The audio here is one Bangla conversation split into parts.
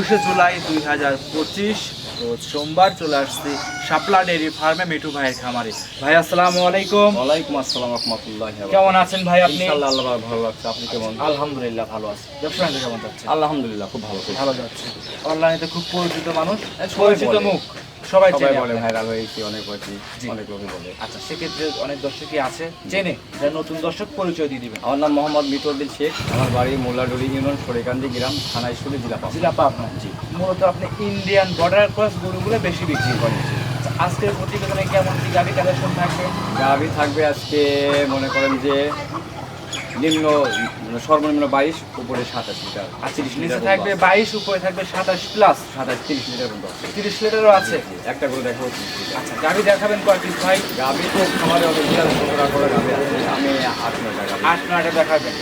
একুশে জুলাই দুই হাজার পঁচিশ রোজ সোমবার চলে আসছি শাপলা ডেরি ফার্মে মিঠু ভাইয়ের খামারে। ভাই আসসালামু আলাইকুম। ওয়ালাইকুম আসসালাম রহমতুল্লাহ কেমন আছেন ভাই আপনি? আল্লাহ ভাই ভালো লাগছে আপনি কেমন? আলহামদুলিল্লাহ ভালো আছি। ব্যবসা কেমন যাচ্ছে? আলহামদুলিল্লাহ খুব ভালো ভালো যাচ্ছে। অনলাইনে খুব পরিচিত মানুষ। পরিচিত মুখ। সবাই সবাই বলে ভাইরাল হয়েছি অনেক হয়েছি অনেক লোকে বলে। আচ্ছা সেক্ষেত্রে অনেক দর্শকই আছে চেনে। যারা নতুন দর্শক পরিচয় দিয়ে দিবেন। আমার নাম মোহাম্মদ মিটরুদ্দিন শেখ আমার বাড়ি মোল্লাডুরি ইউনিয়ন সরেকান্দি গ্রাম থানা ঈশ্বরী জেলা পাবনা। জিলাপা আপনার জি। মূলত আপনি ইন্ডিয়ান বর্ডার ক্রস গরুগুলো বেশি বিক্রি করেন। আচ্ছা, আজকের প্রতিবেদনে কেমন কি গাড়ি কালেকশন থাকবে? গাভি থাকবে আজকে মনে করেন যে নিম্ন মানে সর্বনিম্ন বাইশ উপরে সাতাশ লিটার। আচ্ছা তিরিশ লিটার থাকবে বাইশ উপরে থাকবে সাতাশ প্লাস সাতাশ তিরিশ লিটার পর্যন্ত তিরিশ লিটারও আছে। একটা করে দেখাবো আচ্ছা গাড়ি দেখাবেন কয় পিস ভাই। গাভি তো খামারে অত বিশাল সতেরো করে গাভি আমি আট নয়টা গাভি। আট নয়টা দেখাবেন।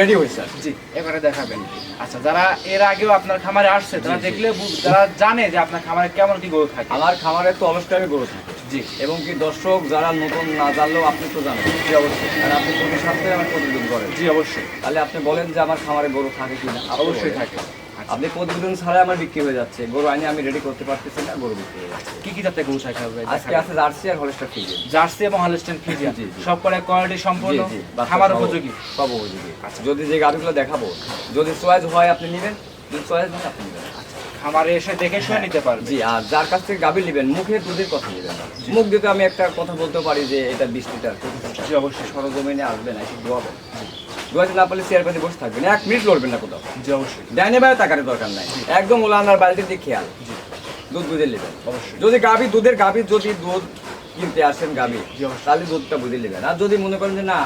রেডি হয়েছে। জি এবারে দেখাবেন। আচ্ছা যারা এর আগেও আপনার খামারে আসছে তারা। দেখলে তারা জানে যে আপনার খামারে কেমন কি গরু থাকে। আমার খামারে তো অবশ্যই গরু থাকে। জি। এবং কি দর্শক যারা নতুন না জানলেও আপনি তো জানেন। জি অবশ্যই। আর আপনি প্রতি সপ্তাহে আমার প্রতিদিন করেন। জি অবশ্যই। তাহলে আপনি বলেন যে আমার খামারে গরু থাকে কিনা? আপনি অবশ্যই থাকে। আপনি প্রতিদিন ছাড়া আমার বিক্রি হয়ে যাচ্ছে। গরু আইনে আমি রেডি করতে পারতেছি না গরু বিক্রি হয়ে যাচ্ছে। কি কি জাতের গরু থাকে ভাই আজকে আছে জার্সি আর হলস্টার ফিজিয়ান। জার্সি এবং ফ্রিজিয়ান জি, জি। সব করে কোয়ালিটি সম্পূর্ণ খামার উপযোগী। সব উপযোগী। আচ্ছা। যদি যে গাড়িগুলো দেখাবো যদি চয়েস হয় আপনি নেবেন যদি চয়েস হয় আপনি নেবেন। খামারে এসে দেখে শুনে নিতে পারবে। জি আর যার কাছ থেকে গাভী নেবেন মুখে দুধের কথা নেবেন মুখ দিতে আমি একটা কথা বলতে পারি যে এটা বিশ লিটার। জি অবশ্যই। সরজমিনে আসবেন এসে দোয়াবেন দোয়াতে না পারলে চেয়ার পাতে বসে থাকবেন। এক মিনিট লড়বেন না কোথাও। জি অবশ্যই। ডাইনে বাইরে টাকার দরকার নাই। একদম ওলানার বাড়িতে দিয়ে খেয়াল। দুধ বুঝে নেবেন। অবশ্যই। যদি গাভী দুধের গাভী যদি দুধ কিনতে আসেন গাভী তাহলে দুধটা বুঝে নেবেন। আর যদি মনে করেন যে না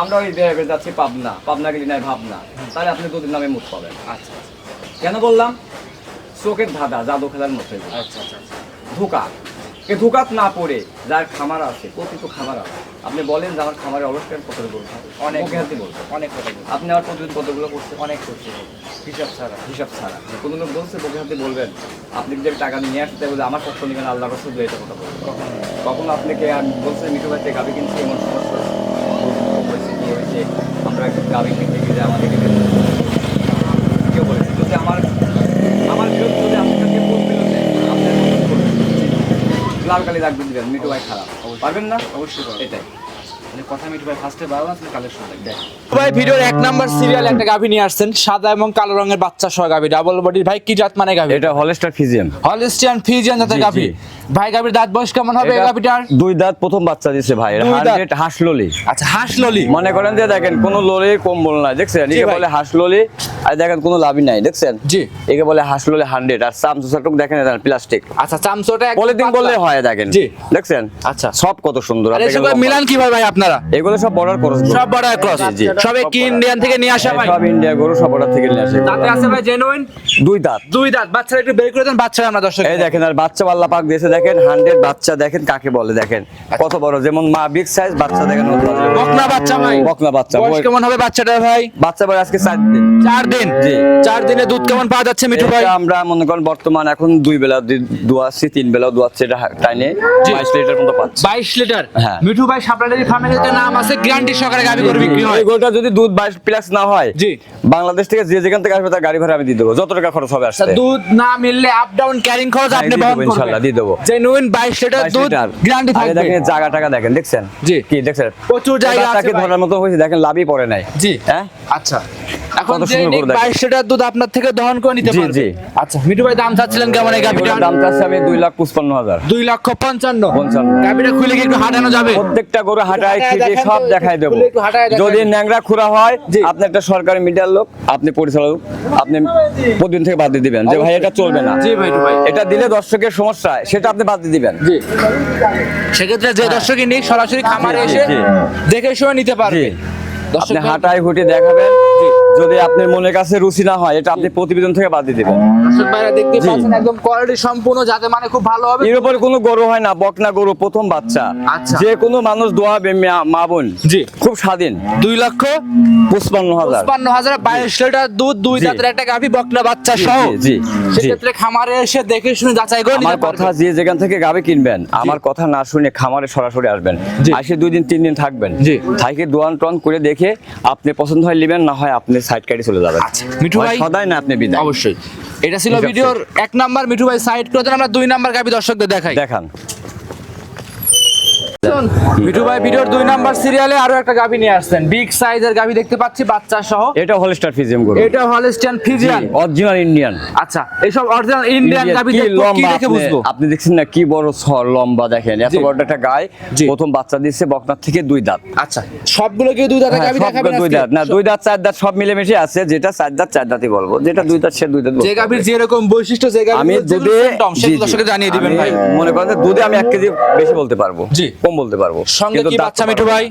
আমরা ওই বেড়ে যাচ্ছি পাবনা পাবনা গেলি নাই ভাবনা তাহলে আপনি দুধের নামে মুখ পাবেন। আচ্ছা। কেন বললাম? চোখের ধাঁধা জাদু খেলার মতো। আচ্ছা আচ্ছা আচ্ছা। ধোকা। এ ধোকাত না পড়ে যার খামার আছে প্রকৃত খামার আছে। আপনি বলেন যে আমার খামারে অলস্টার কত থাকে। অনেক হাতে বলবেন অনেক কথা আপনি আমার প্রতিদিন কতগুলো করছে অনেক করছি। হিসাব ছাড়া। হিসাব ছাড়া। কোনো লোক বলছে মুখে হাতে বলবেন। আপনি যদি টাকা নিয়ে আসতে বলে আমার কষ্ট নেবেন আল্লাহ রসুল এটা কথা বলবেন কখন। আপনাকে বলছে মিঠু ভাই গাবি কিনছি এমন সমস্যা হয়েছে? কি হয়েছে? আমরা একটু গাবি কিনতে গিয়ে আমাদেরকে কেউ বলেছে যদি আমার আমার বিরোধ যদি আপনাকে ভোট দিল যে আপনার মতো করবেন। লাল কালি রাখবেন দিবেন মিঠু ভাই খারাপ। পারবেন না? অবশ্যই। এটাই। কথা মিটু ভাই ফার্স্টে বারো কালেকশন দেখ। ভাই ভিডিওর এক নাম্বার সিরিয়াল একটা গাভী নিয়ে আসছেন সাদা এবং কালো রঙের বাচ্চা সহ গাভী। ডাবল বডির ভাই কি জাত মানে গাভী? এটা হলস্টার ফিজিয়াম হলিস্টিয়ান ফিজিয়ান জাতের গাভী। ভাই গাভীর দাঁত বয়স কেমন হবে এই গাভীটার? দুই দাঁত প্রথম বাচ্চা দিছে ভাই হান্ড্রেড হাঁস ললি আচ্ছা হাঁস ললি মনে করেন যে দেখেন কোন লোলে কম্বল নাই দেখছেন? একে বলে হাঁসললি আর দেখেন কোনো লাভই নাই দেখছেন? জি। একে বলে হাঁসললি হান্ড্রেড আর চাম চুষাটুক দেখেন প্লাস্টিক আচ্ছা চামচোটা পলিথিন বললে হয় দেখেন জি। দেখছেন? আচ্ছা। সব কত সুন্দর মিলান কীভাবে ভাই আপনারা? এগুলো সব বর্ডার ক্রস সব বড় ক্রস জি। সবে কি ইন্ডিয়ান থেকে নিয়ে আসা ভাই? সব ইন্ডিয়া গরু সব বর্ডার থেকে নিয়ে আসে। দাঁতে আছে ভাই জেনুইন দুই দাঁত। দুই দাঁত। বাচ্চারা একটু বের করে দেন বাচ্চারা আমরা দর্শক এই দেখেন আর বাচ্চা পাল্লা পাক দিয়েছে দেখেন হান্ড্রেড বাচ্চা দেখেন কাকে বলে দেখেন। কত বড় যেমন মা বিগ সাইজ বাচ্চা দেখেন বকনা বাচ্চা ভাই। বকনা বাচ্চা বয়স কেমন হবে বাচ্চাটার ভাই? বাচ্চা বয়স আজকে চার দিন। চার দিন? জি। চার দিনে দুধ কেমন পাওয়া যাচ্ছে মিঠু ভাই? আমরা মনে করেন বর্তমান এখন দুই বেলা দি- দুয়াচ্ছি তিন বেলা দুয়াচ্ছি এটা টাইনে জি। বাইশ লিটার মতো পাচ্ছি। বাইশ লিটার? হ্যাঁ। মিঠু ভাই সাপ্লাইডারি ফার্মের নাম আছে গ্যারান্টি সহকারে গাভী করে বিক্রি হয়। এই গরুটা যদি দুধ বাইশ প্লাস না হয় জি। বাংলাদেশ থেকে যে যেখান থেকে আসবে তার গাড়ি ভাড়া আমি দিয়ে দেবো। যত টাকা খরচ হবে আসতে। দুধ না মিললে আপ ডাউন ক্যারিং খরচ আপনি বহন করবেন। দিয়ে দেবো। জেনুইন 22 লিটার দুধ গ্যারান্টি থাকবে। দেখেন জায়গা টাকা দেখেন দেখছেন? জি। কি দেখছেন? প্রচুর জায়গা আছে ভাই। ধরার মতো হয়েছে দেখেন লাভই পড়ে নাই। জি। হ্যাঁ? আচ্ছা। এখন যে সুন্দর করে দেখেন। 22 লিটার দুধ আপনার থেকে দহন করে নিতে পারবে। জি। আচ্ছা মিঠু ভাই দাম চাচ্ছিলেন কেমন এই গাভীটার? দাম চাচ্ছে আমি দুই লাখ পঁচপান্ন হাজার। দুই লক্ষ পঞ্চান্ন। পঞ্চান্ন। গাভীটা খুলে কি একটু হাঁটানো যাবে? প্রত্যেকটা গরু হাঁটায় সব দেখাই দেবো। যদি ন্যাংরা খুরা হয় আপনি একটা সরকারি মিডিয়ার লোক আপনি পরিচালক আপনি প্রতিদিন থেকে বাদ দিয়ে দিবেন যে ভাই এটা চলবে না। জি ভাই একটু ভাই। এটা দিলে দর্শকের সমস্যা সেটা আপনি বাদ দিয়ে দিবেন। সেক্ষেত্রে যে দর্শকই নেই সরাসরি খামারে এসে। দেখে শুনে নিতে পারবে। আপনি হাঁটায় হুটে দেখাবেন। জি। যদি আপনার মনের কাছে রুচি না হয় এটা আপনি প্রতিবেদন থেকে বাদ দিয়ে দিবেন। ভাইরা দেখতে পাচ্ছেন একদম কোয়ালিটি সম্পূর্ণ যাতে মানে খুব ভালো হবে। এর উপরে কোনো গরু হয় না বকনা গরু প্রথম বাচ্চা। আচ্ছা। যে কোনো মানুষ দোয়াবে মা- বোন। জি। খুব স্বাধীন। দুই লক্ষ পঁচপান্ন হাজার। পঞ্চান্ন হাজার বাইশ লিটার দুধ দুই জাতের একটা গাভী বকনা বাচ্চা সহ। জি। সেক্ষেত্রে খামারে এসে দেখে শুনে যাচাই করে আমার কথা যে যেখান থেকে গাবে কিনবেন আমার কথা না শুনে খামারে সরাসরি আসবেন। আসে দুই দিন তিন দিন থাকবেন। জি। থাইকে দোয়ান টোয়ান করে দেখে আপনি পছন্দ হয় নেবেন না হয় আপনি সাইড কাটি চলে যাবেন মিঠু ভাই সদাই না আপনি বিদায়। অবশ্যই। এটা ছিল ভিডিওর এক নাম্বার মিঠু ভাই সাইড করে আমরা দুই নাম্বার গাবি দর্শকদের দেখাই। দেখান। মিঠু ভাই ভিডিওর দুই নাম্বার সিরিয়ালে আরও একটা গাবি নিয়ে আসছেন। বিগ সাইজের গাবি দেখতে পাচ্ছি বাচ্চা সহ। এটা হলস্টার ফিজিয়াম গরু। এটা হলস্টিয়ান ফিজিয়ান অরিজিনাল ইন্ডিয়ান আচ্ছা এইসব অরিজিনাল ইন্ডিয়ান গাবি কি দেখে বুঝব? আপনি দেখছেন না কি বড় সর লম্বা দেখেন। এত বড় একটা গায়ে প্রথম বাচ্চা দিচ্ছে বকনার থেকে দুই দাঁত। আচ্ছা সবগুলো কি দুই দাঁতের হ্যাঁ, সবগুলো দেখাবেন দুই দাঁত। না দুই দাঁত চার দাঁত সব মিলেমিশে আছে। যেটা চার দাঁত চার দাঁতই বলব। যেটা দুই দাঁত সে দুই দাঁত যে গাবির যেরকম বৈশিষ্ট্য যে গাবি আমি দুধে। দর্শকে জানিয়ে দিবেন ভাই। মনে করেন দুধে আমি এক কেজি বেশি বলতে পারব। জি। কম বলতে পারব। সঙ্গে কি বাচ্চা মিঠু ভাই?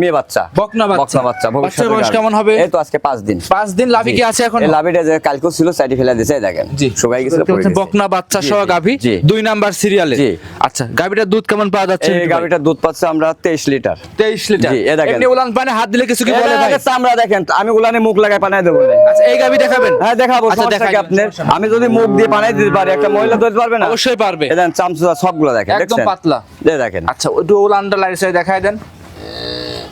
মেয়ে বাচ্চা। বকনা বাচ্চা। বকনা বাচ্চা বাচ্চার বয়স কেমন হবে? এই তো আজকে পাঁচ দিন। পাঁচ দিন লাভি কি আছে এখন? লাভিটা যে কালকেও ছিল সাইডে ফেলে দিয়েছে দেখেন। শুকাই গেছে। বকনা বাচ্চা সহ গাভি দুই নাম্বার সিরিয়ালে। জি। আচ্ছা গাভিটার দুধ কেমন পাওয়া যাচ্ছে এই গাভিটার দুধ পাচ্ছে আমরা তেইশ লিটার। তেইশ লিটার। জি, এ দেখেন। এমনি উলান পানে হাত দিলে কিছু কি বলে ভাই? দেখেন, চামড়া দেখেন আমি উলানে মুখ লাগাই পানাই দেবো। আচ্ছা এই গাভি দেখাবেন? হ্যাঁ দেখাবো আচ্ছা, দেখাই আপনার? আমি যদি মুখ দিয়ে পানাই দিতে পারি একটা মহিলা ধরতে পারবে না? অবশ্যই পারবে। দেখেন চামচা সবগুলো দেখেন একদম পাতলা। দেখেন। আচ্ছা ওইটু উলানটা লাইট সাইড দেখাই দেন।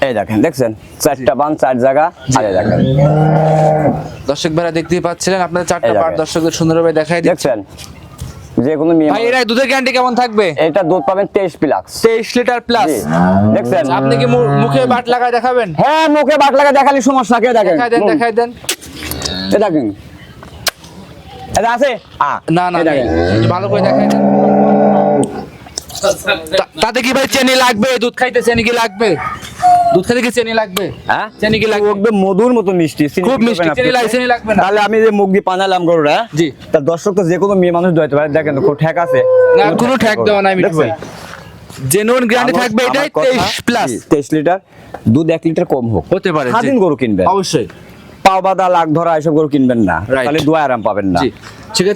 এই দেখেন দেখছেন? চারটা বান চার জায়গা আর দেখেন। দর্শক ভাইরা দেখতেই পাচ্ছিলেন আপনাদের চারটা। পার্ট দর্শকদের সুন্দরভাবে দেখাই দেখছেন? যে কোনো মেয়ে ভাই এর দুধের গ্যারান্টি কেমন থাকবে? এটা দুধ পাবেন তেইশ প্লাক্স তেইশ লিটার প্লাস দেখছেন? আপনি কি মুখে বাট লাগায় দেখাবেন? হ্যাঁ মুখে বাট লাগা দেখালি সমস্যা কে দেখেন? দেখাই দেন দেখাই দেন। এই দেখেন। এটা আছে? না না দেখেন। ভালো করে দেখাই দেন। তাতে কি ভাই চেনি লাগবে? দুধ খাইতে চেনি কি লাগবে? দুধ খাইতে কি চেনি লাগবে? হ্যাঁ? চেনি কি লাগবে? একদম মধুর মতো মিষ্টি চিনি খুব মিষ্টি, চিনি আপনি। লাগে, চিনি লাগবে না। তাহলে আমি যে মুখ দিয়ে পানালাম গরুরা জি। তা দর্শক তো যে কোনো মেয়ে মানুষ দোয়াইতে পারে দেখেন তো ঠেক আছে। না কোনো ঠেক দেওয়া নাই মিঠু ভাই? জেনুইন গ্যারান্টি থাকবে এটাই আমার কথা- তেইশ প্লাস 23 লিটার দুধ এক লিটার কম হোক। হতে পারে স্বাধীন গরু কিনবে অবশ্যই। পাও বাদা লাখ ধরা এসব গরু কিনবেন না। তাহলে দোয়া আরাম পাবেন না।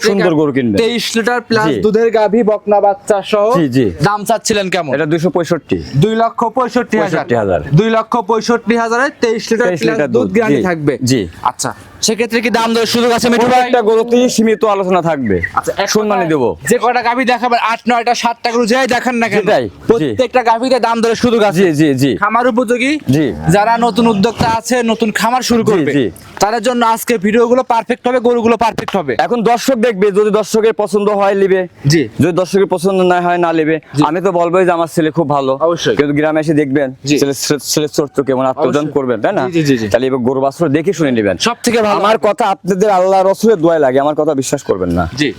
সুন্দর গরু কিনবেন। তেইশ লিটার প্লাস দুধের গাভী বকনা বাচ্চা সহ জি, জি। দাম চাচ্ছিলেন কেমন? এটা দুশো পঁয়ষট্টি। দুই লক্ষ পঁয়ষট্টি হাজার। 65,000 দুই লক্ষ পঁয়ষট্টি হাজারে তেইশ লিটার প্লাস দুধ দুধ, গ্যারান্টি থাকবে। জি। আচ্ছা। সেক্ষেত্রে কি দাম দেওয়ার সুযোগ আছে মিঠু ভাই? একটা গরুতে সীমিত আলোচনা থাকবে। আচ্ছা এক সম্মানী দেবো। যে কটা গাভী দেখাবেন আট নয়টা সাতটা করে যাই দেখান না কেন? প্রত্যেকটা গাভীতে দাম দেওয়ার সুযোগ আছে। জি জি জি। খামার উপযোগী। জি। যারা নতুন উদ্যোক্তা আছে নতুন খামার শুরু করবে জি। তাদের জন্য আজকে ভিডিওগুলো পারফেক্ট হবে গরুগুলো পারফেক্ট হবে। এখন দর্শক দেখবে যদি দর্শকের পছন্দ হয় লিবে জি। যদি দর্শকের পছন্দ না হয় না লিবে আমি তো বলব যে আমার ছেলে খুব ভালো। অবশ্যই। কিন্তু গ্রামে এসে দেখবেন। ছেলে ছেলের চরিত্র কেমন আত্মদান করবেন তাই না। তাহলে এবার গরু বাছর দেখে শুনে নেবেন। সব থেকে আমার কথা আপনাদের আল্লাহ রসুলের দোয়াই লাগে আমার কথা বিশ্বাস করবেন না। জি।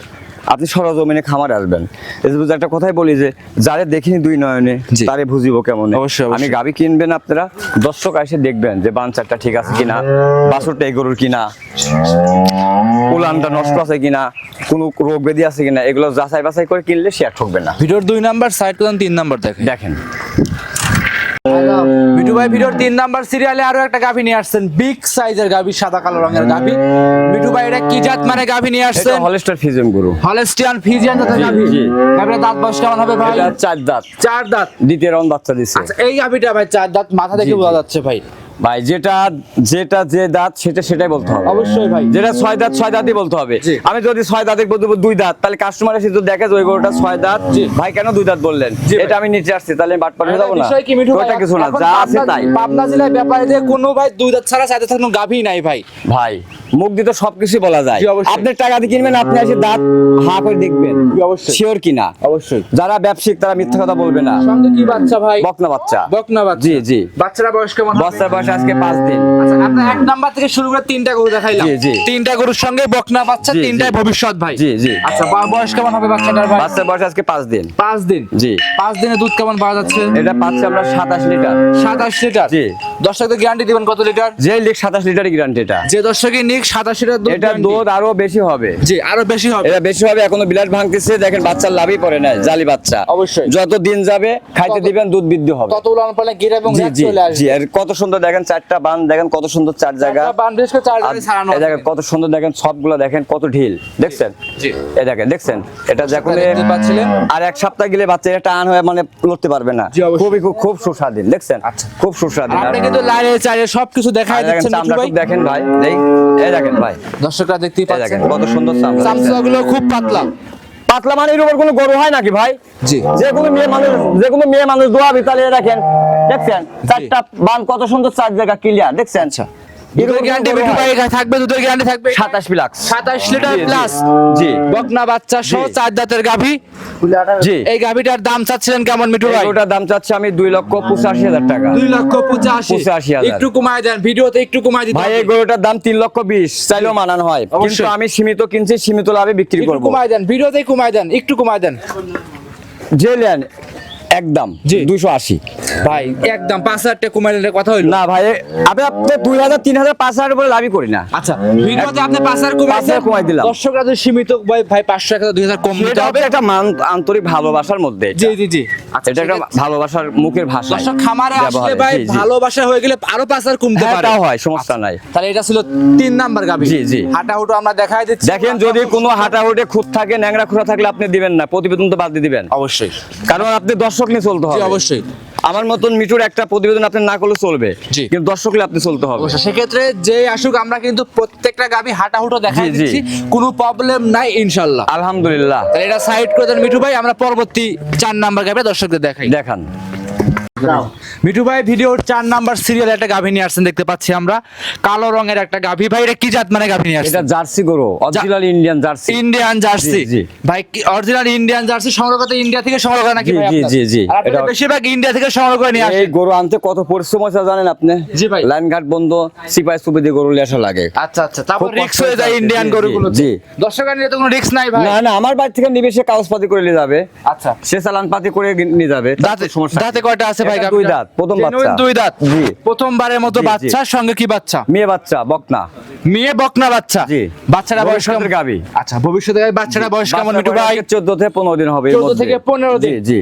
আপনি সরজমিনে খামারে আসবেন। একটা কথাই বলি যে যারে দেখিনি দুই নয়নে তারে বুঝিব কেমন। আমি গাবি কিনবেন আপনারা দর্শক এসে দেখবেন যে বাঞ্চারটা ঠিক আছে কিনা বাছুরটা এই গরুর কিনা উলানটা নষ্ট আছে কিনা কোনো রোগ ব্যাধি আছে কিনা এগুলো যাচাই বাছাই করে কিনলে সে আর ঠকবে না। ভিডিওর দুই নাম্বার সাইড করেন তিন নাম্বার দেখেন। দেখেন মিঠু ভাই ভিডিওর তিন নাম্বার সিরিয়ালে আরও একটা গাভী নিয়ে আসছেন। বিগ সাইজের গাভী সাদা কালো রঙের গাভী। মিঠু ভাই এটা কি জাত মানে গাভী নিয়ে আসছেন? হলস্টার ফিজিয়াম গরু। হলেস্টিয়ান ফিজিয়ান জাতের গাভী। জি। গাভীর দাঁত বয়স কেমন হবে ভাই? এটা চার দাঁত। চার দাঁত। দ্বিতীয় রং বাচ্চা দিচ্ছে আচ্ছা এই গাভীটা ভাই চার দাঁত। মাথা দেখে বোঝা যাচ্ছে ভাই। ভাই যেটা যেটা যে দাঁত সেটা সেটাই বলতে হবে। অবশ্যই ভাই। যেটা ছয় দাঁত ছয় দাঁতই বলতে হবে। আমি যদি ছয় দাঁতের বলতে দুই দাঁত তাহলে কাস্টমার এসে যদি দেখে যে ওই গরুটা ছয় দাঁত ভাই কেন দুই দাঁত বললেন? এটা আমি নিচে আসছি তাহলে আমি বাটপাট হয়ে যাব না। ওটা কিছু না যা আছে তাই। পাবনা জেলায় ব্যাপারে যে কোনো ভাই দুই দাঁত ছাড়া চাইতে থাকুন গাভী নাই ভাই। ভাই মুখ দিয়ে তো সবকিছু বলা যায়। টাকা দিয়ে কিনবেন আপনি এসে দাঁত হা করে দেখবেন। অবশ্যই। শিওর কিনা? অবশ্যই। যারা ব্যবসায়িক তারা মিথ্যা কথা বলবে না। সঙ্গে কি বাচ্চা ভাই? বকনা বাচ্চা। বকনা বাচ্চা। জি জি। বাচ্চারা বয়স কেমন হবে? বস্তার বয়স আজকে পাঁচ দিন। আচ্ছা আপনার এক নাম্বার থেকে শুরু করে তিনটা গরু দেখাইলাম। জি, জি। তিনটা গরুর সঙ্গে বকনা বাচ্চা। তিনটাই ভবিষ্যৎ ভাই। জি, জি। আচ্ছা বয়স কেমন হবে বাচ্চাটার ভাই? বাচ্চার বয়স আজকে পাঁচ দিন। পাঁচ দিন। জি। পাঁচ দিনে দুধ কেমন পাওয়া যাচ্ছে? এটা পাচ্ছি আমরা সাতাশ লিটার। সাতাশ লিটার? জি। দর্শকদের গ্যারান্টি দিবেন কত লিটার? যে লিখ সাতাশ লিটারই গ্যারান্টি এটা। যে নিক সাতাশ লিটার দুধ এটা দুধ আরও বেশি হবে। জি আরও বেশি হবে। এটা বেশি হবে এখনও বিলাস ভাঙতেছে দেখেন বাচ্চার লাভই পড়ে না জালি বাচ্চা। অবশ্যই। যত দিন যাবে খাইতে দিবেন দুধ বৃদ্ধি হবে। কত উলান পালে গিরে এবং জি আর কত সুন্দর দেখেন চারটা বান দেখেন কত সুন্দর চার জায়গা। দেখেন কত সুন্দর দেখেন সবগুলো দেখেন কত ঢিল। দেখছেন? জি। এই দেখেন দেখছেন? এটা যখন? আর এক সপ্তাহ গেলে বাচ্চা এটা টান হয়ে মানে লড়তে পারবে না। খুবই খুব খুব সুস্বাদু দেখছেন? আচ্ছা। খুব সুস্বাদু। আপনি কিন্তু লাইনে চাইলে সবকিছু আর দিচ্ছেন দেখেন ভাই। এই দেখেন ভাই। দর্শকরা দেখতেই পাচ্ছেন। কত সুন্দর? চামচাগুলো খুব পাতলা। পাতলা মানের উপর কোনো গরু হয় নাকি ভাই? জি। যে কোনো মেয়ে মানুষ যে কোনো মেয়ে মানুষ দোয়া বিতালে দেখেন দেখছেন? চারটা বান কত সুন্দর চার জায়গা ক্লিয়ার দেখছেন? আচ্ছা। দুধের গ্যারান্টি মিঠু ভাই থাকবে দুধের গ্যারান্টি থাকবে? সাতাশ প্লাক্স 27 লিটার জি, জি, প্লাস জি। বকনা বাচ্চা সহ চার দাঁতের গাভী। জি। এই গাভীটার দাম চাচ্ছিলেন কেমন মিঠু ভাই? ওটার দাম চাচ্ছি আমি দুই লক্ষ পঁচাশি হাজার টাকা। দুই লক্ষ পঁচাশি। 85,000 একটু কমায় দেন ভিডিওতে একটু কমায় দিতে ভাই এই গরুটার দাম তিন লক্ষ বিশ। চাইলেও মানান হয়। কিন্তু আমি সীমিত কিনছি সীমিত লাভে বিক্রি করব। কমায় দেন ভিডিওতে কমায় দেন একটু কমায় দেন। নেন একদম জি। দুইশো আশি। ভাই একদম পাঁচ হাজার টাকা কথা হইল। না ভাই আমি আপনি দুই হাজার তিন হাজার পাঁচ হাজার বলে লাভই করি না। আচ্ছা ভিডিওতে আপনি পাঁচ হাজার কমাই কমাই দিলাম। দর্শকরা যদি সীমিত ভাই ভাই পাঁচশো এক হাজার দুই হাজার কম দিতে হবে। একটা মান আন্তরিক ভালোবাসার মধ্যে জি জি জি। আচ্ছা এটা একটা ভালোবাসার মুখের ভাষা দর্শক খামারে আসলে ভাই। ভালোবাসা হয়ে গেলে আরও পাঁচ হাজার কমতে হ্যাঁ, পারে। হয় সমস্যা নাই। তাহলে এটা ছিল তিন নাম্বার গাবি জি, জি। হাঁটা হুটো আমরা দেখাই দিচ্ছি। দেখেন যদি কোনো হাঁটাহুটে খুঁত থাকে ন্যাংরা খুঁড়া থাকলে আপনি দিবেন না প্রতিবেদন তো বাদ দিয়ে দিবেন। অবশ্যই। কারণ আপনি দর্শক নিয়ে চলতে হবে। অবশ্যই। আমার মতন মিঠুর একটা প্রতিবেদন আপনি না করলে চলবে। কিন্তু দর্শক আপনি চলতে হবে। সেক্ষেত্রে যে আসুক আমরা কিন্তু প্রত্যেকটা গাবি হাঁটা হুটো দেখাই। দিচ্ছি। কোনো প্রবলেম নাই ইনশাল্লাহ। আলহামদুলিল্লাহ। এটা সাইড করে দেন মিঠু ভাই আমরা পরবর্তী চার নাম্বার গাবি দর্শকদের দেখাই। দেখান। মিঠু ভাই ভিডিওর চার নাম্বার সিরিয়াল একটা গাভী নিয়ে আসছেন দেখতে পাচ্ছি আমরা। কালো রঙের একটা গাভী। ভাই এটা কি জাত মানে গাভী নিয়ে এটা জার্সি গরু original Indian Jersey. Indian Jersey. ভাই অরিজিনাল ইন্ডিয়ান জার্সি সংগ্রহ করতে ইন্ডিয়া থেকে সংগ্রহ করে নাকি ভাই জি, জি, জি। এটা- বেশিরভাগ ইন্ডিয়া থেকে সংগ্রহ করে নিয়ে আসে এই গরু আনতে কত পরিশ্রম হয়েছে জানেন আপনি? জি ভাই। লাইন ঘাট বন্ধ সিপাই সুবিধে গরু নিয়ে আসা লাগে। আচ্ছা আচ্ছা তারপর রিক্স হয়ে যায় ইন্ডিয়ান গরুগুলো জি। দর্শকের নিয়ে তো কোনো রিক্স নাই ভাই। না না আমার বাড়ি থেকে নিবে সে কাগজপাতি করে নিয়ে যাবে। আচ্ছা। সে চালান পাতি করে নিয়ে যাবে দাঁতে সমস্যা দাঁতে কয়টা আছে ভাই দুই দাঁত প্রথম বাচ্চা। দুই দাঁত। জি। প্রথমবারের মতো জি, জি। সঙ্গে কি বাচ্চা? মেয়ে বাচ্চা বকনা। মেয়ে বকনা বাচ্চা। জি। বাচ্চাটা বয়স কেমন? আচ্ছা ভবিষ্যতে বাচ্চাটা বয়স কেমন মিঠু ভাই? চোদ্দ থেকে পনেরো দিন হবে 14 থেকে 15 দিন। জি। জি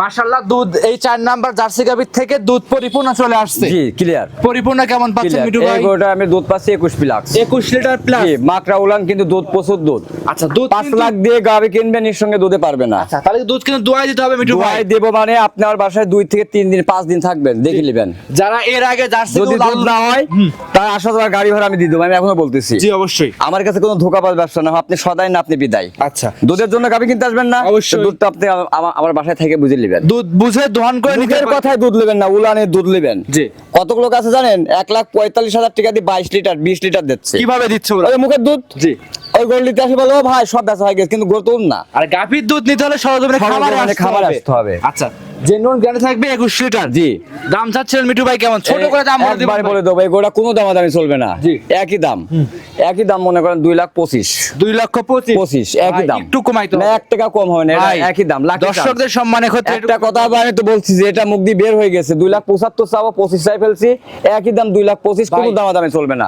মাশাআল্লাহ দুধ এই চার নাম্বার জার্সি গাভীর থেকে দুধ পরিপূর্ণ চলে আসছে। জি ক্লিয়ার পরিপূর্ণ কেমন পাচ্ছেন মিঠু এই গরুটা আমি দুধ পাচ্ছি একুশ প্লাক্স 21 লিটার প্লাস জি মাকড়া উলান কিন্তু দুধ প্রচুর দুধ। আচ্ছা দুধ পাঁচ লাখ দিয়ে গাভি কিনবেন এর সঙ্গে দুধে পারবে না। আচ্ছা তাহলে দুধ কিন্তু দোয়াই দিতে হবে ভাই দুয়াই দেবো মানে আপনার বাসায় দুই থেকে তিন দিন পাঁচ দিন থাকবেন দেখে নেবেন। যারা এর আগে জার্সি যদি দুধ না হয় তার তোমার গাড়ি ভাড়া আমি দিয়ে দেবো আমি এখনও বলতেছি। জি অবশ্যই। আমার কাছে কোনো ধোকাবাজ ব্যবসা না আপনি সদাই না আপনি বিদায়। আচ্ছা। দুধের জন্য গাভি কিনতে আসবেন না অবশ্যই। দুধটা আপনি আমা- আমা- আমার বাসায় থেকে বুঝে নেবেন। দুধ বুঝে দোহন করে কথায় দুধ নেবেন না উলানের দুধ নেবেন। জি। কত লোক আছে জানেন? এক লাখ পঁয়তাল্লিশ হাজার টাকা দিয়ে বাইশ লিটার বিশ লিটার দিচ্ছে। কীভাবে দিচ্ছে মুখের দুধ? জি। ওই গরু নিতে আসে বলো ভাই সব বেচা হয়ে গেছে কিন্তু গরু তো না। আর গাভীর দুধ নিতে হলে সরজমিনে খামারে সরজমিনে আসতে হবে। আসতে হবে। আচ্ছা জেনুইন গ্যারান্টি থাকবে 21 লিটার। জি। দাম চাচ্ছিলেন মিঠু ভাই কেমন? ছোট করে দাম বলে দিবেন বলে দেবো এই গরুটা কোনো দামাদামি চলবে না। একই দাম। একই দাম মনে করেন লাখ পঁচিশ। লক্ষ পঁচিশ। পঁচিশ একই দাম। একটু না হবে। এক টাকা কম হবে না একই দাম লাখ দর্শকদের সম্মানের ক্ষেত্রে একটা কথা আমি তো বলছি যে এটা মুখ দিয়ে বের হয়ে গেছে। দুই লাখ পঁচাত্তর চাবো পঁচিশ চাই ফেলছি। একই দাম দুই লাখ পঁচিশ কোনো ভাই। দামাদামি চলবে না।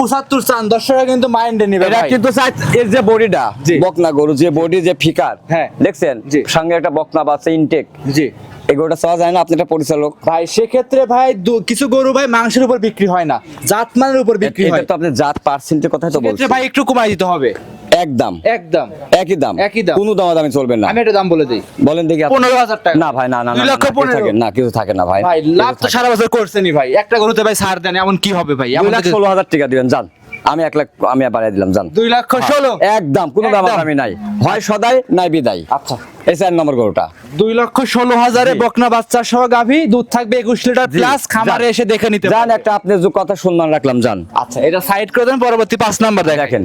পঁচাত্তর চান দর্শকরা কিন্তু মাইন্ডে নেবে। কিন্তু চাই এর যে বডিটা বকনা গরু যে বডি যে ফিকার হ্যাঁ। দেখছেন? সঙ্গে একটা বকনা ইনটেক জি। এই চাওয়া যায় না আপনি একটা পরিচালক। ভাই সেক্ষেত্রে ভাই কিছু গরু ভাই মাংসের উপর বিক্রি হয় না জাতমানের উপর বিক্রি এটা তো আপনি জাত পার্সেন্টের কথাই তো বলছেন। ভাই একটু কমাই দিতে হবে। একদম। একদম। একই দাম। একই দাম। কোনো দামাদামি চলবে না। আমি একটা দাম বলে দিই। বলেন দেখি আপনি- পনেরো হাজার টাকা। না ভাই না না না, লক্ষ না, কিছু পনেরো। থাকে না কিছু থাকে না ভাই। ভাই লাভ তো সারা বছর করছেনই ভাই। একটা গরুতে ভাই ছাড় দেন এমন কি হবে ভাই? এমন লাখ থেকে- ষোলো হাজার টাকা দিবেন যান। আমি এক লাখ আমি বাড়াই দিলাম যান দুই লক্ষ ষোলো? একদম কোনো একদম। দামাদামি নাই। হয় সদাই নাই বিদায়। আচ্ছা। এই চার নম্বর গরুটা। দুই লক্ষ ষোলো হাজারে বকনা বাচ্চা সহ গাভী দুধ থাকবে একুশ লিটার প্লাস খামারে এসে দেখে নিতে যান একটা আপনি যে কথা সম্মান রাখলাম যান আচ্ছা এটা সাইড করে দেন পরবর্তী পাঁচ নাম্বার দেখেন।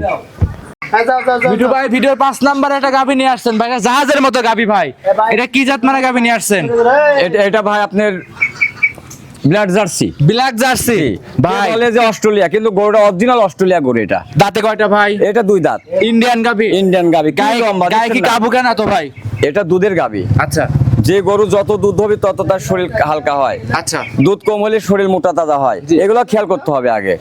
মিঠু ভাই ভিডিওর পাঁচ নাম্বারে একটা গাভী নিয়ে আসছেন। ভাই জাহাজের মতো গাভী ভাই। এটা কি জাত মানে গাভী নিয়ে আসছেন? এটা- এটা ভাই আপনার ব্লাড জার্সি। Black jersey? ভাই। বলে যে অস্ট্রেলিয়া? কিন্তু গরুটা অরিজিনাল অস্ট্রেলিয়া গরু এটা। দাঁতে কয়টা ভাই? এটা দুই দাঁত। ইন্ডিয়ান গাভী? ইন্ডিয়ান গাবি গায়ে গায়ে কি কাবু কেন তো ভাই? এটা দুধের গাবি আচ্ছা। যে গরু যত দুধ হবে তত তার শরীর হালকা হয়। আচ্ছা। দুধ কম হলে শরীর মোটা তাজা হয়। এগুলো খেয়াল করতে হবে আগে।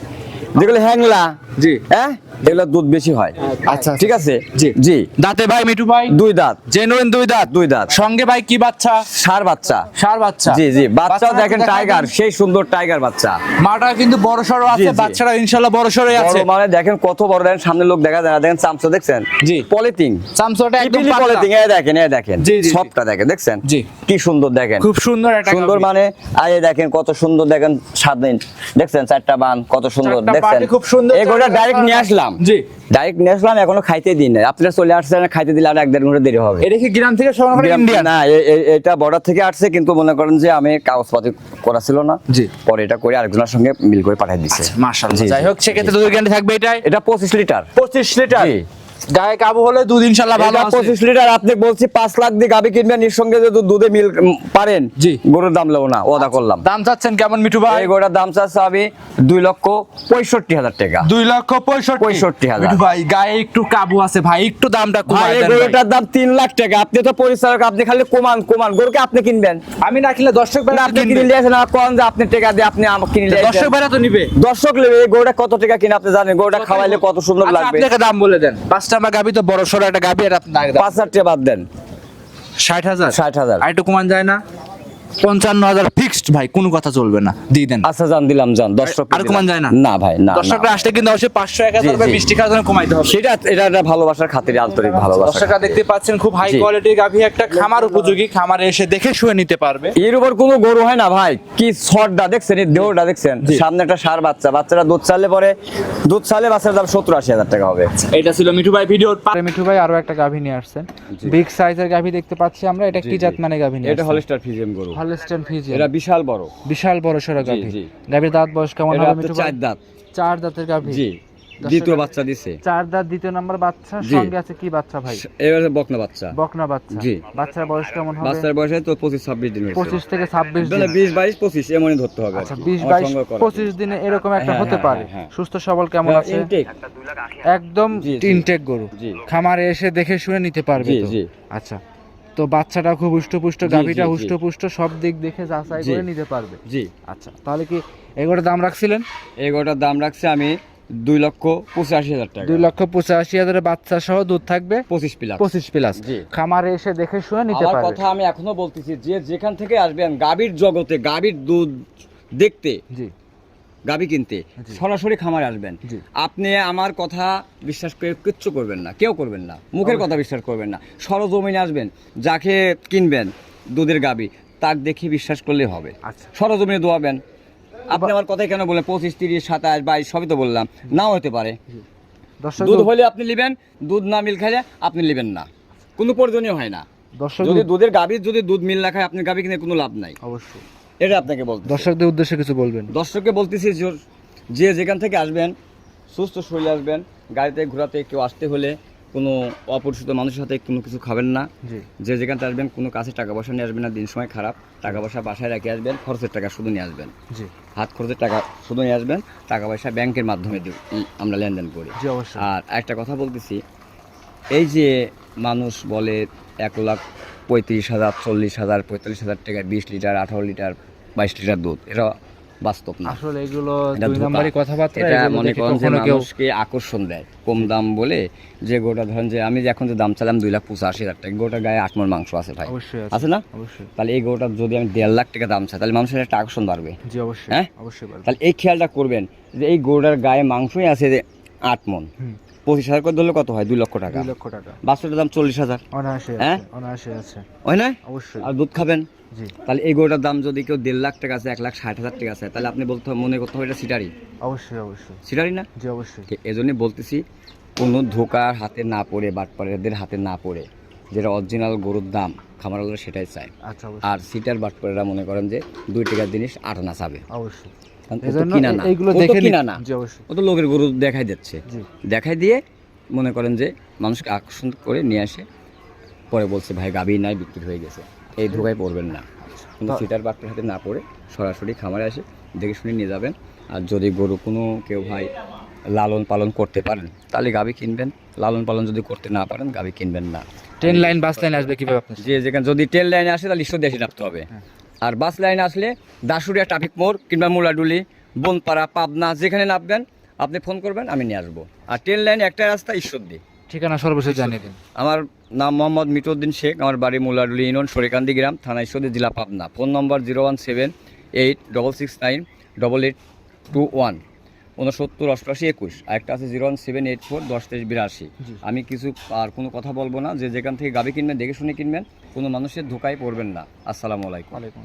যেগুলো হ্যাংলা। জি। হ্যাঁ? এগুলো দুধ বেশি হয়। আচ্ছা ঠিক আছে? জি। জি। দাঁতে ভাই মিঠু ভাই? দুই দাঁত। জেনুইন দুই দাঁত? দুই দাঁত। সঙ্গে ভাই কি বাচ্চা? সার বাচ্চা। সার বাচ্চা। জি জি। বাচ্চারা দেখেন টাইগার। সেই সুন্দর টাইগার বাচ্চা। মাটা কিন্তু বড় সড়ো আছে। বাচ্চারা ইনশাল্লাহ বড় সড়োই আছে। মানে দেখেন কত বড় দেখেন সামনে লোক দেখা যায় দেখেন চামচা দেখছেন? জি। পলিথিং চামচটা একদম। পলিথিং এ দেখেন এ দেখেন। সবটা দেখেন দেখছেন? জি। কি সুন্দর দেখেন। খুব সুন্দর একটা সুন্দর। মানে আরে দেখেন কত সুন্দর দেখেন স্বাধীন দেখছেন? চারটা বান কত সুন্দর। চারটা পার্টি খুব সুন্দর ডাইরেক্ট নিয়ে আসলাম। জি। ডাইরেক্ট নিয়ে আসলাম এখনও খাইতে দিন না আপনারা চলে আসছেন খাইতে দিলে আর এক দেড় ঘণ্টা দেরি হবে। এটা কি গ্রাম থেকে না এটা বর্ডার থেকে আসছে কিন্তু মনে করেন যে আমি কাগজপাতি করা ছিল না। জি। পরে এটা করে আরেকজনের সঙ্গে মিল করে পাঠিয়ে দিচ্ছে মাশাআল্লাহ। যাই হোক সেক্ষেত্রে দুই ঘণ্টা থাকবে এটা এটা পঁচিশ লিটার। পঁচিশ লিটার? জি। গায়ে কাবু হলে দুধ ইনশাল্লাহ ভালো আছে। পঁচিশ লিটার আপনি বলছি পাঁচ লাখ দিয়ে গাবি কিনবেন এর সঙ্গে যদি দুধে মিল পারেন জি। গরুর দাম না ওদা করলাম। দাম চাচ্ছেন কেমন মিঠু ভাই? এই দাম চাচ্ছে আমি দুই লক্ষ পঁয়ষট্টি হাজার টাকা। দুই লক্ষ পঁয়ষট্টি। পঁয়ষট্টি হাজার। মিঠু ভাই গায়ে একটু কাবু আছে ভাই একটু দামটা কমায় দেন ভাই। গরুটার দাম তিন লাখ টাকা আপনি তো পরিচালক আপনি খালি কমান কমান গরুকে আপনি কিনবেন। আমি না কিনলে দর্শক ভাই আপনি কিনে নিয়ে কোন যে আপনি টাকা দিয়ে আপনি আমাকে কিনে নিয়ে দর্শক। ভাইরা তো নিবে। দর্শক নেবে এই গরুটা কত টাকা কিনে আপনি জানেন গরুটা খাওয়াইলে কত সুন্দর আচ্ছা, লাগবে। দাম বলে দেন পাঁচটা আমার গাবি তো বড় সড়ো একটা গাবি আর আপনার পাঁচ হাজার টাকা বাদ দেন। ষাট হাজার? ষাট হাজার। আর একটু কমান যায় না? পঞ্চান্ন হাজার ফিক্সড ভাই কোনো কথা চলবে না। দিয়ে দেন। আচ্ছা জান দিলাম জান দর্শক আর কমান যায় না? না ভাই না দর্শকরা না। আসলে কিন্তু অবশ্যই পাঁচশো এক হাজার। মিষ্টি খাওয়ার জন্য কমাইতে হবে। সেটা এটা একটা ভালোবাসার খাতিরে আন্তরিক ভালোবাসা দর্শকরা দেখতে পাচ্ছেন খুব হাই জি। কোয়ালিটির গাভী একটা খামার উপযোগী। খামারে এসে দেখে শুয়ে নিতে পারবে। এর উপর কোনো গরু হয় না ভাই। কি শর্টটা দেখছেন এই দেহটা দেখছেন? সামনে একটা সার বাচ্চা বাচ্চাটা দুধ চালে পরে দুধ চালে বাচ্চার দাম সত্তর আশি হাজার টাকা হবে। এটা ছিল মিঠু ভাই ভিডিওর মিঠু ভাই আরও একটা গাভী নিয়ে আসছেন। বিগ সাইজের গাভী দেখতে পাচ্ছি আমরা এটা কি জাত মানে গাভী এটা হলস্টার ফিজিয়াম গরু। হলস্টেন এটা বিশাল বড়। বিশাল বড় গাভী। গাভীর দাঁত বয়স কেমন হবে চার দাঁত। চার দাঁতের গাভী। জি দ্বিতীয় বাচ্চা দিছে। চার দাঁত দ্বিতীয় নাম্বার বাচ্চা সঙ্গে আছে কি বাচ্চা ভাই? এবার বকনা বাচ্চা। বকনা বাচ্চা। জি। বাচ্চার বয়স কেমন হবে? বাচ্চার বয়সে তো পঁচিশ ছাব্বিশ দিন হয়েছে। পঁচিশ থেকে ছাব্বিশ দিন। মানে বিশ বাইশ পঁচিশ এমনই ধরতে হবে আচ্ছা কি। বিশ আমার বাইশ সঙ্গে করা। পঁচিশ দিনে এরকম একটা হ্যাঁ, হতে হ্যাঁ, পারে। হ্যাঁ। সুস্থ সবল কেমন আছে? intake। একদম। ইনটেক গরু। খামারে এসে দেখে শুনে নিতে পারবে তো? জি। আচ্ছা। তো বাচ্চাটা খুব হুষ্টপুষ্ট গাভীটা। হুষ্টপুষ্ট সব দিক দেখে যাচাই করে নিতে পারবে। জি। আচ্ছা তাহলে কি এগুলোর দাম রাখছিলেন? এই গরুটার দাম রাখছে আমি দুই লক্ষ পঁচাশি হাজার টাকা। দুই লক্ষ পঁচাশি হাজারের বাচ্চা সহ দুধ থাকবে? পঁচিশ পিলার পঁচিশ প্লাস। খামারে এসে দেখে শুনে নিতে পারবে। কথা আমি এখনও বলতেছি যে যেখান থেকে আসবেন গাভীর জগতে গাভীর দুধ দেখতে জি। গাভী কিনতে সরাসরি খামারে আসবেন। আপনি আমার কথা বিশ্বাস করে কিচ্ছু করবেন না কেউ করবেন না মুখের কথা বিশ্বাস করবেন না। সরজমিনে আসবেন যাকে কিনবেন দুধের গাভী তাক দেখে বিশ্বাস করলে হবে। আচ্ছা। সরজমিনে দোয়াবেন। আপনি আমার কথাই কেন বললেন? পঁচিশ তিরিশ সাতাশ বাইশ সবই তো বললাম। নাও হতে পারে। দুধ হলে আপনি নেবেন দুধ না মিল খাইলে আপনি নেবেন না। কোনো প্রয়োজনীয় হয় না। যদি দুধের গাভীর যদি দুধ মিল না খায় আপনি গাভী কিনে কোনো লাভ নাই। অবশ্যই। এটা আপনাকে বলতে দর্শকদের উদ্দেশ্যে কিছু বলবেন। দর্শককে বলতেছি যে- যেখান থেকে আসবেন সুস্থ শরীরে আসবেন গাড়িতে ঘোরাতে কেউ আসতে হলে কোনো অপরিচিত মানুষের সাথে কোনো কিছু খাবেন না। যে যেখান থেকে আসবেন কোনো কাছে টাকা পয়সা নিয়ে আসবেন না দিন সময় খারাপ। টাকা পয়সা বাসায় রেখে আসবেন খরচের টাকা শুধু নিয়ে আসবেন। হাত খরচের টাকা শুধু নিয়ে আসবেন টাকা পয়সা ব্যাংকের মাধ্যমে আমরা লেনদেন করি। আর একটা কথা বলতেছি এই যে মানুষ বলে এক লাখ পঁয়ত্রিশ হাজার চল্লিশ হাজার পঁয়তাল্লিশ হাজার টাকা বিশ লিটার আঠারো লিটার বাইশ লিটার দুধ। এটা বাস্তব না। আসলে এগুলো দুই নম্বরই কথাবার্তা এটা মনে করেন যে মানুষকে আকর্ষণ দেয়। কম দাম বলে যে গোটা ধরেন যে আমি যে এখন যে দাম চালাম দুই লাখ পঁচাশি হাজার টাকা গোটা গায়ে আট মন মাংস আছে ভাই। অবশ্যই আছে না? অবশ্যই। তাহলে এই গোটা যদি আমি দেড় লাখ টাকা দাম চাই তাহলে মানুষের একটা আকর্ষণ বাড়বে। জি অবশ্যই। হ্যাঁ? অবশ্যই তাহলে এই খেয়ালটা করবেন যে এই গোটার গায়ে মাংসই আছে যে আট মন। পঁচিশ হাজার করে ধরলে কত হয়? দুই লক্ষ টাকা। দুই লক্ষ টাকা। বাচ্চাটার দাম চল্লিশ হাজার। অনায়াসে হ্যাঁ? অনায়াসে আছে। হয় না? অবশ্যই। আর দুধ খাবেন? জি। তাহলে এই গরুটার দাম যদি কেউ দেড় লাখ টাকা আছে এক লাখ ষাট হাজার টাকা আছে তাহলে আপনি বলতে হবে মনে করতে হবে এটা সিটারি। অবশ্যই অবশ্যই। সিটারি না? জি অবশ্যই। এই জন্যই বলতেছি কোনো ধোকার হাতে না পড়ে বাটপাড়েদের হাতে না পড়ে যেটা অরিজিনাল গরুর দাম খামারওয়ালা সেটাই চায়। আচ্ছা আর সিটার বাটপাড়েরা মনে করেন যে দুই টাকার জিনিস আট আনা চাবে। অবশ্যই। কারণ ও তো এজন্য কিনা না। এইগুলো দেখে কিনা না ও তো লোকের গরু দেখাই দিচ্ছে। দেখাই দিয়ে মনে করেন যে মানুষকে আকর্ষণ করে নিয়ে আসে। পরে বলছে ভাই গাবি নাই বিক্রি হয়ে গেছে। এই ধোকায় পড়বেন না। কিন্তু সিটার বাট্টার হাতে না পড়ে সরাসরি খামারে আসে দেখে শুনে নিয়ে যাবেন। আর যদি গরু কোনো কেউ ভাই লালন পালন করতে পারেন তাহলে গাবি কিনবেন। লালন পালন যদি করতে না পারেন গাবি কিনবেন না। ট্রেন লাইন বাস লাইন আসবে কীভাবে যে যেখানে যদি ট্রেন লাইনে আসে তাহলে ঈশ্বর দেশে নামতে হবে। হ্যাঁ। আর বাস লাইনে আসলে দাসুরিয়া ট্রাফিক মোড় কিংবা মুলাডুলি বনপাড়া পাবনা যেখানে নামবেন আপনি ফোন করবেন আমি নিয়ে আসব। আর ট্রেন লাইনে একটা রাস্তা ঈশ্বরদী। ঠিকানা সর্বশেষ জানিয়ে দিন। আমার নাম মোহাম্মদ মিটুদ্দিন শেখ আমার বাড়ি মুলাডুলি ইউনিয়ন সরিকান্দি গ্রাম থানা ঈশ্বরদী জেলা Pabna. Phone number zero one seven eight double six nine double eight two one. উনসত্তর অষ্টআশি একুশ। আর একটা আছে zero one seven eight four দশ তেইশ বিরাশি। আমি কিছু আর কোনো কথা বলব না। যে যেখান থেকে গাবি কিনবেন দেখে শুনে কিনবেন কোনো মানুষের ধোকায় পড়বেন না। আসসালামু আলাইকুম।